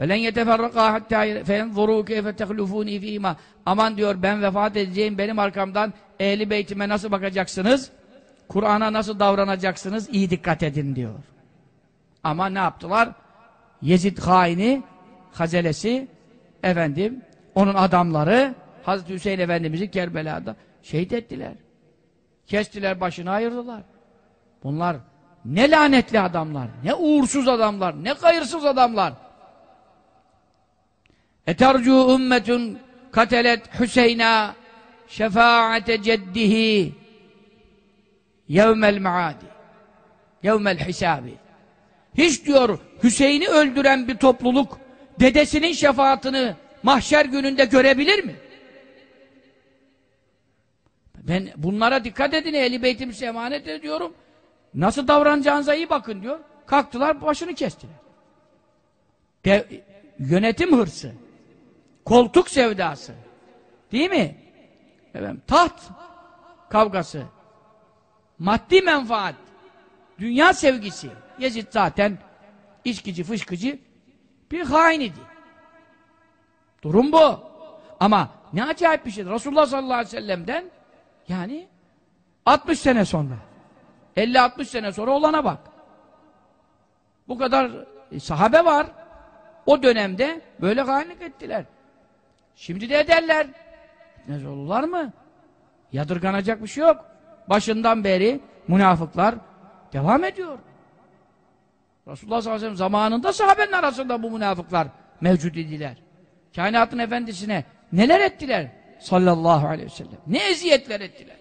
Ve len yeteferraka hatta fenzuru keyfe tehlufuni fîmâ. Aman diyor ben vefat edeceğim benim arkamdan ehli beytime nasıl bakacaksınız? Kur'an'a nasıl davranacaksınız? İyi dikkat edin diyor. Ama ne yaptılar? Yezid haini, hazelesi, efendim, onun adamları Hazreti Hüseyin Efendimiz'i Kerbela'da şehit ettiler. Kestiler, başını ayırdılar. Bunlar ne lanetli adamlar, ne uğursuz adamlar, ne hayırsız adamlar. Etercu ümmetun katelet Hüseyna şefaate ceddihi yevmel maadi yevmel hisabi hiç diyor Hüseyin'i öldüren bir topluluk dedesinin şefaatini mahşer gününde görebilir mi? Ben bunlara dikkat edin Ehli Beytim size emanet ediyorum. Nasıl davranacağınıza iyi bakın diyor. Kalktılar başını kestiler. De, yönetim hırsı. Koltuk sevdası. Değil mi? Efendim, taht kavgası. Maddi menfaat. Dünya sevgisi. Yezid zaten içkici fışkıcı bir hain idi. Durum bu. Ama ne acayip bir şey. Resulullah sallallahu aleyhi ve sellem'den yani 60 sene sonra 50-60 sene sonra olana bak. Bu kadar e, sahabe var. O dönemde böyle hainlik ettiler. Şimdi de ederler. Ne olurlar mı? Yadırganacak bir şey yok. Başından beri münafıklar devam ediyor. Resulullah sallallahu aleyhi ve sellem zamanında sahabenin arasında bu münafıklar mevcut idiler. Kainatın efendisine neler ettiler? Sallallahu aleyhi ve sellem. Ne eziyetler ettiler.